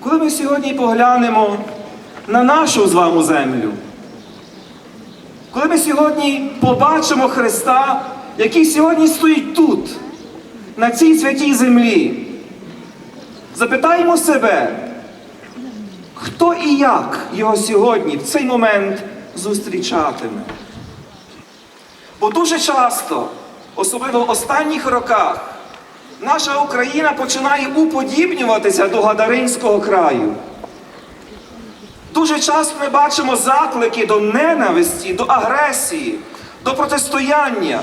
Коли ми сьогодні поглянемо на нашу з вами землю, коли ми сьогодні побачимо Христа, який сьогодні стоїть тут, на цій святій землі, запитаємо себе, хто і як його сьогодні в цей момент зустрічатиме. Бо дуже часто, особливо в останніх роках, наша Україна починає уподібнюватися до Гадаринського краю. Дуже часто ми бачимо заклики до ненависті, до агресії, до протистояння.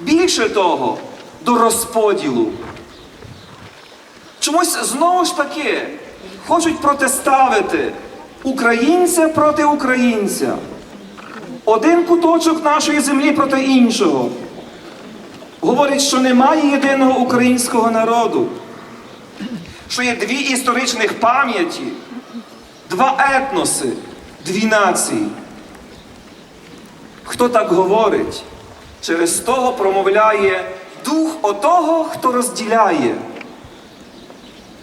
Більше того, до розподілу. Чомусь знову ж таки хочуть протиставити українця проти українця. Один куточок нашої землі проти іншого. Говорять, що немає єдиного українського народу, що є дві історичних пам'яті, два етноси, дві нації. Хто так говорить, через того промовляє дух отого, хто розділяє.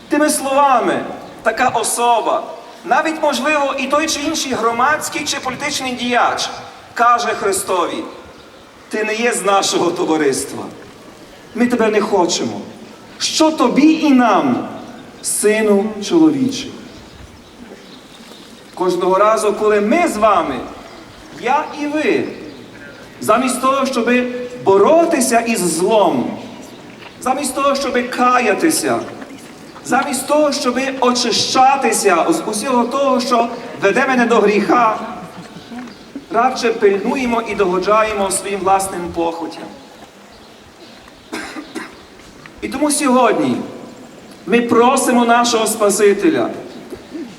Тими словами, така особа, навіть, можливо, і той чи інший громадський чи політичний діяч, каже Христові, ти не є з нашого товариства. Ми тебе не хочемо. Що тобі і нам, сину чоловічий? Кожного разу, коли ми з вами, я і ви, замість того, щоб боротися із злом, замість того, щоб каятися, замість того, щоб очищатися з усього того, що веде мене до гріха, радше пильнуємо і догоджаємо своїм власним похотям. І тому сьогодні ми просимо нашого Спасителя,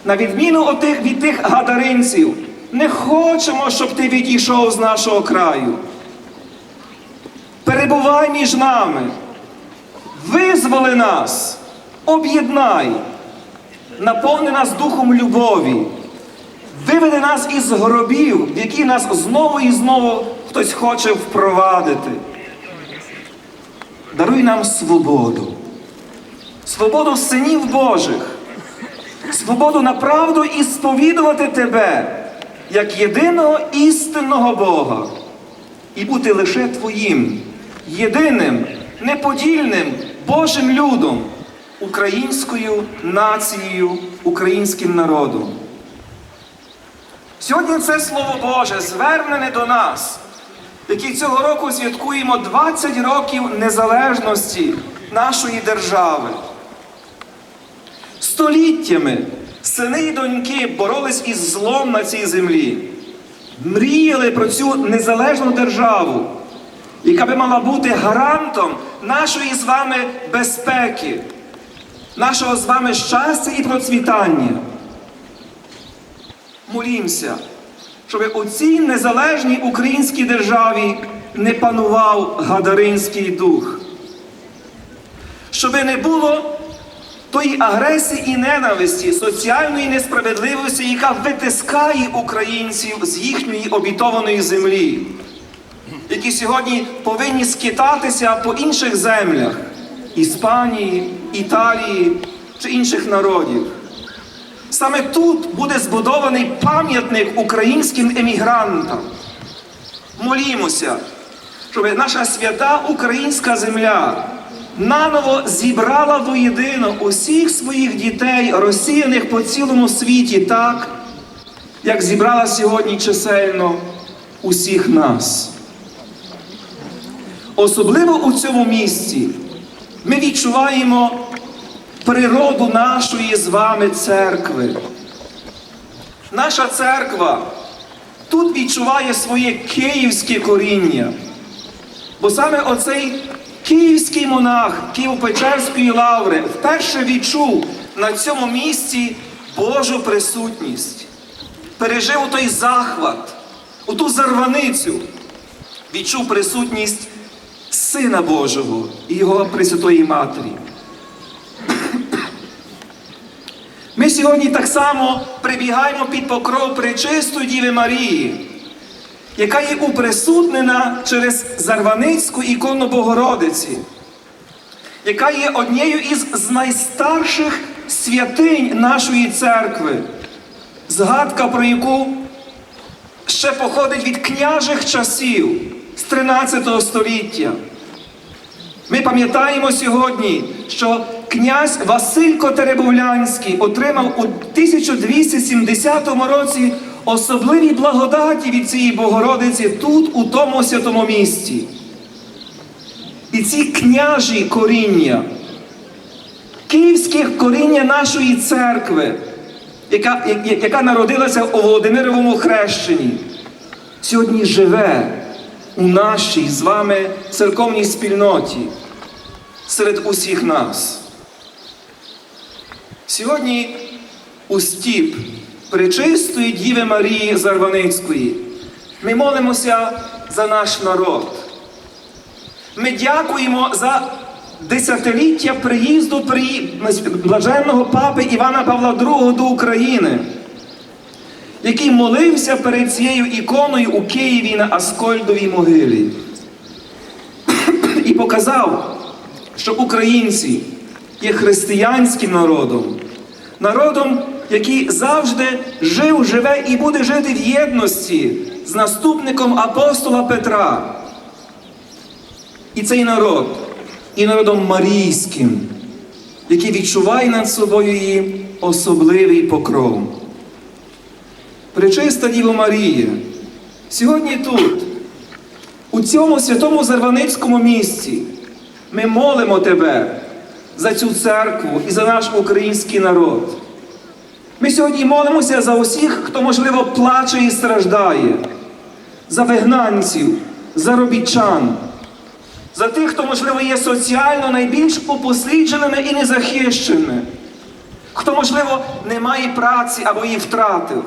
на відміну от тих, від тих гадаринців, не хочемо, щоб ти відійшов з нашого краю. Перебувай між нами, визволи нас, об'єднай, наповни нас духом любові, виведи нас із гробів, в які нас знову і знову хтось хоче впровадити. Даруй нам свободу, свободу синів Божих, свободу на правду і сповідувати Тебе як єдиного істинного Бога і бути лише Твоїм, єдиним, неподільним Божим людом, українською нацією, українським народом. Сьогодні це Слово Боже звернене до нас, які цього року святкуємо 20 років незалежності нашої держави. Століттями сини і доньки боролись із злом на цій землі, мріяли про цю незалежну державу, яка би мала бути гарантом нашої з вами безпеки, нашого з вами щастя і процвітання. Молімося, щоб у цій незалежній українській державі не панував гадаринський дух, щоб не було тої агресії і ненависті, соціальної несправедливості, яка витискає українців з їхньої обітованої землі, які сьогодні повинні скитатися по інших землях Іспанії, Італії чи інших народів. Саме тут буде збудований пам'ятник українським емігрантам. Молімося, щоб наша свята українська земля наново зібрала воєдино усіх своїх дітей, розсіяних по цілому світі, так, як зібрала сьогодні чисельно усіх нас. Особливо у цьому місці ми відчуваємо природу нашої з вами церкви. Наша церква тут відчуває своє київське коріння. Бо саме оцей київський монах Києво-Печерської лаври вперше відчув на цьому місці Божу присутність, пережив у той захват, у ту зарваницю, відчув присутність Сина Божого і Його Пресвятої Матері. Ми сьогодні так само прибігаємо під покров Пречистої Діви Марії, яка є уприсутнена через Зарваницьку ікону Богородиці, яка є однією із найстарших святинь нашої церкви, згадка про яку ще походить від княжих часів з 13 століття. Ми пам'ятаємо сьогодні, що князь Василько Теребовлянський отримав у 1270 році особливі благодаті від цієї Богородиці тут, у тому святому місті. І ці княжі коріння, київське коріння нашої церкви, яка, яка народилася у Володимировому хрещенні, сьогодні живе у нашій з вами церковній спільноті серед усіх нас. Сьогодні у стіп Пречистої Діви Марії Зарваницької ми молимося за наш народ. Ми дякуємо за десятиліття приїзду приї- блаженного папи Івана Павла II до України, який молився перед цією іконою у Києві на Аскольдовій могилі. І показав, що українці є християнським народом, народом, який завжди жив, живе і буде жити в єдності з наступником апостола Петра. І цей народ і народом марійським, який відчуває над собою її особливий покров. Пречиста Діво Марія, сьогодні тут, у цьому святому Зарваницькому місці, ми молимо Тебе за цю церкву і за наш український народ. Ми сьогодні молимося за усіх, хто, можливо, плаче і страждає, за вигнанців, за робітчан, за тих, хто, можливо, є соціально найбільш упослідженими і незахищеними, хто, можливо, не має праці або її втратив,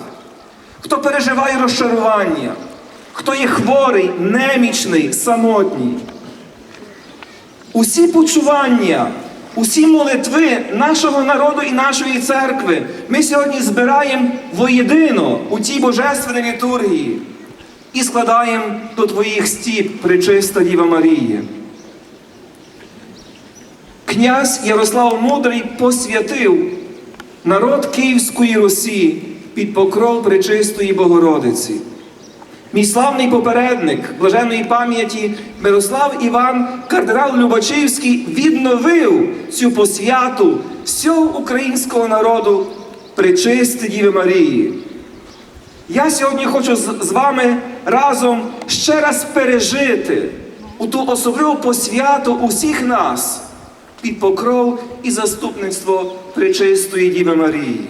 хто переживає розчарування, хто є хворий, немічний, самотній. Усі почування, усі молитви нашого народу і нашої церкви ми сьогодні збираємо воєдино у тій божественній літургії і складаємо до твоїх стіп, пречиста Діва Марія. Князь Ярослав Мудрий посвятив народ Київської Русі під покров Пречистої Богородиці. Мій славний попередник блаженної пам'яті Мирослав Іван кардинал Любачівський відновив цю посвяту всього українського народу Пречисти Діви Марії. Я сьогодні хочу з, вами разом ще раз пережити у ту особливу посвяту усіх нас під покров і заступництво Пречистої Діви Марії.